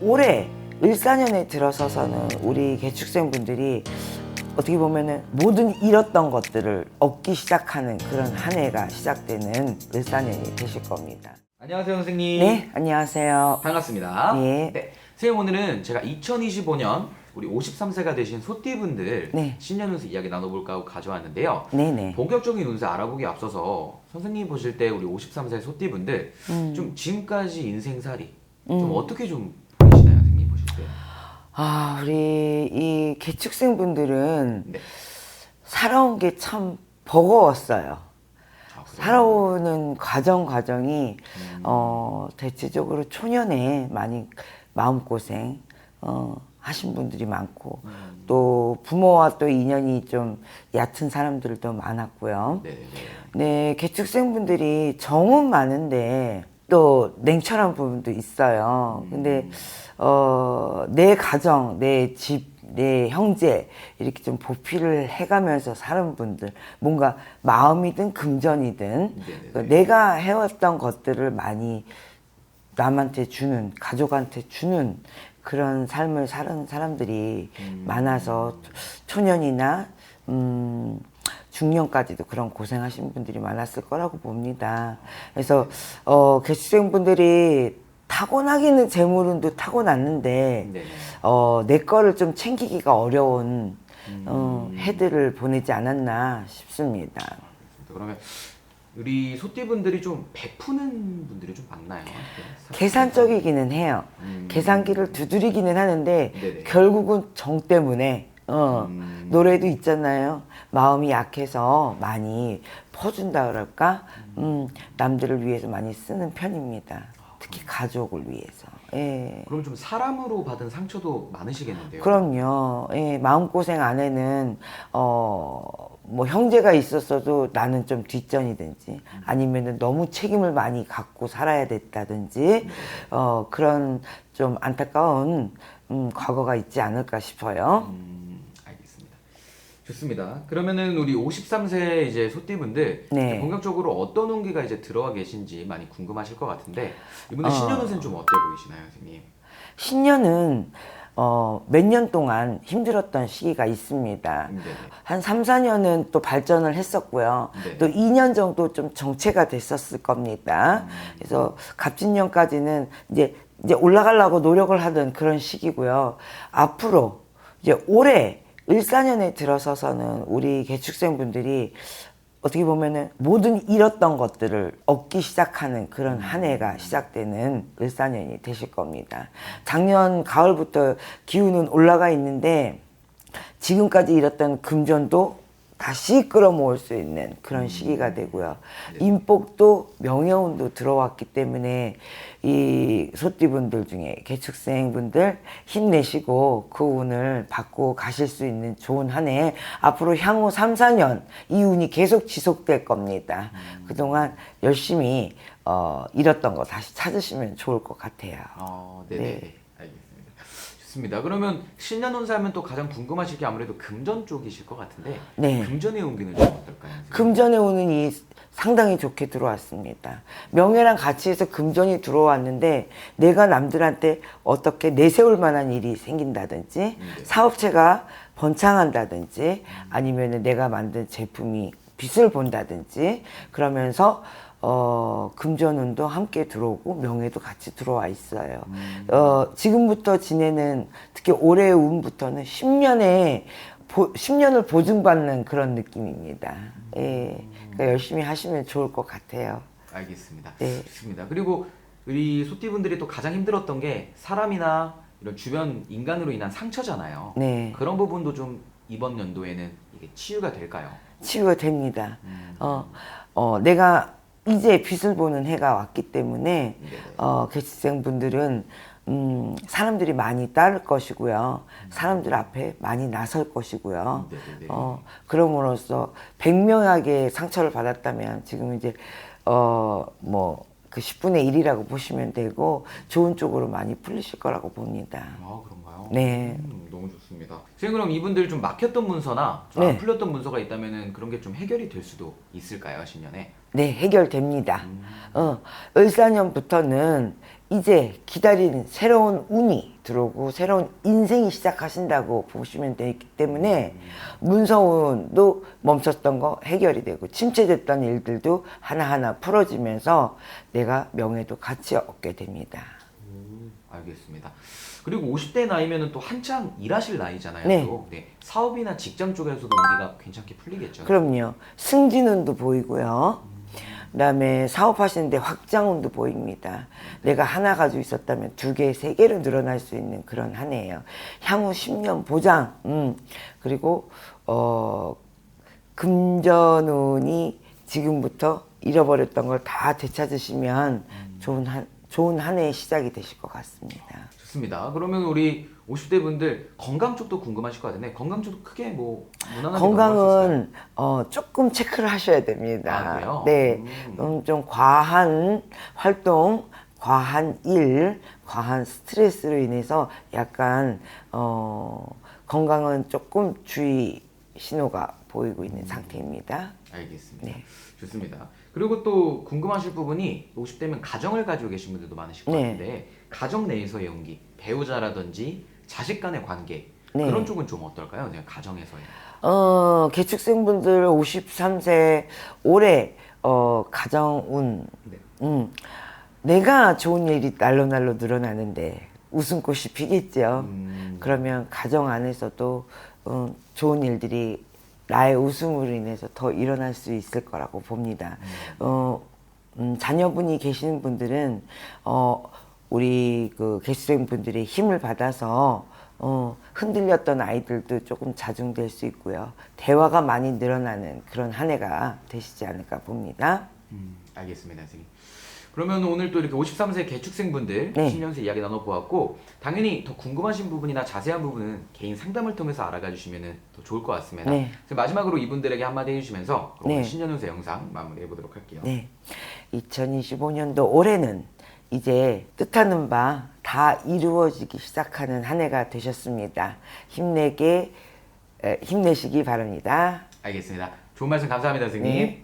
올해 을사년에 들어서서는 우리 개축생분들이 어떻게 보면은 모든 잃었던 것들을 얻기 시작하는 그런 한 해가 시작되는 을사년이 되실 겁니다. 안녕하세요 선생님. 네, 안녕하세요. 반갑습니다. 예. 네. 선생님 오늘은 제가 2025년 우리 53세가 되신 소띠분들 네. 신년 운세 이야기 나눠볼까 하고 가져왔는데요. 네네. 본격적인 운세 알아보기 앞서서 선생님 보실 때 우리 53세 소띠분들 음. 좀 지금까지 인생살이 좀 어떻게 좀 때? 아, 우리 이 개축생분들은 네. 살아온 게 참 버거웠어요. 아? 살아오는 과정 과정이 음. 어 대체적으로 초년에 많이 마음고생 어 하신 분들이 많고 음. 또 부모와 또 인연이 좀 얕은 사람들도 많았고요. 네, 네. 네, 개축생분들이 정은 많은데 또 냉철한 부분도 있어요. 근데 어, 내 가정, 내 집, 내 형제 이렇게 좀 보필을 해가면서 사는 분들 뭔가 마음이든 금전이든 네네네. 그 내가 해왔던 것들을 많이 남한테 주는 가족한테 주는 그런 삶을 사는 사람들이 많아서 초년이나 음, 중년까지도 그런 고생하신 분들이 많았을 거라고 봅니다. 그래서 어, 개수생분들이 타고나기는 재물운도 타고났는데 네. 어, 내 거를 좀 챙기기가 어려운 어, 해들을 보내지 않았나 싶습니다. 그러면 우리 소띠분들이 좀 베푸는 분들이 좀 많나요? 계산적이기는 해요. 음. 계산기를 두드리기는 하는데 네네. 결국은 정 때문에 어, 음. 노래도 있잖아요. 마음이 약해서 많이 퍼준다 그럴까? 음, 남들을 위해서 많이 쓰는 편입니다. 특히 가족을 위해서. 예. 그럼 좀 사람으로 받은 상처도 많으시겠는데요? 그럼요. 예, 마음고생 안에는, 어, 뭐, 형제가 있었어도 나는 좀 뒷전이든지, 아니면은 너무 책임을 많이 갖고 살아야 됐다든지, 어, 그런 좀 안타까운, 음, 과거가 있지 않을까 싶어요. 음. 좋습니다. 그러면은 우리 53세 이제 소띠분들 네. 본격적으로 어떤 운기가 이제 들어와 계신지 많이 궁금하실 것 같은데 이분들 어. 신년 운세는 좀 어때 보이시나요, 선생님? 신년은, 어, 몇 년 동안 힘들었던 시기가 있습니다. 네. 한 3, 4년은 또 발전을 했었고요. 네. 또 2년 정도 좀 정체가 됐었을 겁니다. 그래서 갑진년까지는 이제 이제 올라가려고 노력을 하던 그런 시기고요. 앞으로 이제 올해 을사년에 들어서서는 우리 개축생분들이 어떻게 보면은 모든 잃었던 것들을 얻기 시작하는 그런 한 해가 시작되는 을사년이 되실 겁니다. 작년 가을부터 기운은 올라가 있는데 지금까지 잃었던 금전도 다시 끌어모을 수 있는 그런 시기가 되고요. 인복도 명예운도 들어왔기 때문에 이 소띠분들 중에 개축생분들 힘내시고 그 운을 받고 가실 수 있는 좋은 한 해 앞으로 향후 3, 4년 이 운이 계속 지속될 겁니다. 그동안 열심히 어, 잃었던 거 다시 찾으시면 좋을 것 같아요. 아, 네네. 네. 알겠습니다. 좋습니다. 그러면 신년 운세하면 또 가장 궁금하실 게 아무래도 금전 쪽이실 것 같은데 네. 금전의 운기는 좀 어떨까요? 금전에 오는 이 상당히 좋게 들어왔습니다. 명예랑 가치에서 금전이 들어왔는데 내가 남들한테 어떻게 내세울 만한 일이 생긴다든지 네. 사업체가 번창한다든지 아니면 내가 만든 제품이 빛을 본다든지 그러면서 어, 금전운도 함께 들어오고 명예도 같이 들어와 있어요. 어, 지금부터 지내는 특히 올해의 운부터는 10년의 보, 10년을 보증받는 그런 느낌입니다. 예. 그러니까 열심히 하시면 좋을 것 같아요. 알겠습니다. 네. 좋습니다. 그리고 우리 소띠분들이 또 가장 힘들었던 게 사람이나 이런 주변 인간으로 인한 상처잖아요. 네. 그런 부분도 좀 이번 연도에는 이게 치유가 될까요? 치유가 됩니다. 음. 어, 어, 내가 이제 빛을 보는 해가 왔기 때문에 네네. 어, 개시생분들은 음, 사람들이 많이 따를 것이고요. 사람들 앞에 많이 나설 것이고요. 네네네. 어, 그럼으로써 백명하게 상처를 받았다면 지금 이제 어, 뭐, 그 10분의 1이라고 보시면 되고 좋은 쪽으로 많이 풀리실 거라고 봅니다. 아 네. 음, 너무 좋습니다. 선생님 그럼 이분들 좀 막혔던 문서나 좀안 네. 풀렸던 문서가 있다면은 그런 게 좀 해결이 될 수도 있을까요 신년에? 네, 해결됩니다. 음. 어, 을사년부터는 이제 기다리는 새로운 운이 들어오고 새로운 인생이 시작하신다고 보시면 되기 때문에 문서운도 멈췄던 거 해결이 되고 침체됐던 일들도 하나하나 풀어지면서 내가 명예도 같이 얻게 됩니다. 오, 알겠습니다. 그리고 50대 나이면은 또 한창 일하실 나이잖아요. 네. 또. 네. 사업이나 직장 쪽에서도 운기가 괜찮게 풀리겠죠. 그럼요. 승진운도 보이고요. 그다음에 사업하시는데 확장운도 보입니다. 내가 하나 가지고 있었다면 두 개, 세 개로 늘어날 수 있는 그런 한 해예요. 향후 10년 보장. 음. 그리고 어 금전운이 지금부터 잃어버렸던 걸 다 되찾으시면 좋은 한 좋은 한 해의 시작이 되실 것 같습니다. 좋습니다. 그러면 우리 50대 분들 건강 쪽도 궁금하실 것 같은데 건강 쪽도 크게 뭐 무난하게? 건강은 어, 조금 체크를 하셔야 됩니다. 아, 그래요? 네, 음. 음, 좀 과한 활동, 과한 일, 과한 스트레스로 인해서 약간 어, 건강은 조금 주의 신호가 보이고 있는 상태입니다. 알겠습니다. 네. 좋습니다. 그리고 또 궁금하실 부분이 50대면 가정을 가지고 계신 분들도 많으실 것 네. 같은데 가정 내에서의 연기, 배우자라든지 자식 간의 관계 네. 그런 쪽은 좀 어떨까요? 그냥 가정에서의. 어, 개축생분들 53세 올해 어, 가정운 네. 음, 내가 좋은 일이 날로 날로 늘어나는데 웃음꽃이 피겠죠. 음. 그러면 가정 안에서도 어, 좋은 일들이 나의 웃음으로 인해서 더 일어날 수 있을 거라고 봅니다. 어, 음, 자녀분이 계시는 분들은 어, 우리 그 개수생 분들의 힘을 받아서 어, 흔들렸던 아이들도 조금 자중될 수 있고요. 대화가 많이 늘어나는 그런 한 해가 되시지 않을까 봅니다. 음, 알겠습니다, 선생님. 그러면 오늘 또 이렇게 53세 개축생분들 네. 신년세 이야기 나눠보았고 당연히 더 궁금하신 부분이나 자세한 부분은 개인 상담을 통해서 알아가 주시면 더 좋을 것 같습니다. 네. 마지막으로 이분들에게 한마디 해주시면서 오늘 네. 신년운세 영상 마무리해 보도록 할게요. 네. 2025년도 올해는 이제 뜻하는 바 다 이루어지기 시작하는 한 해가 되셨습니다. 힘내게 에, 힘내시기 바랍니다. 알겠습니다. 좋은 말씀 감사합니다, 선생님. 네.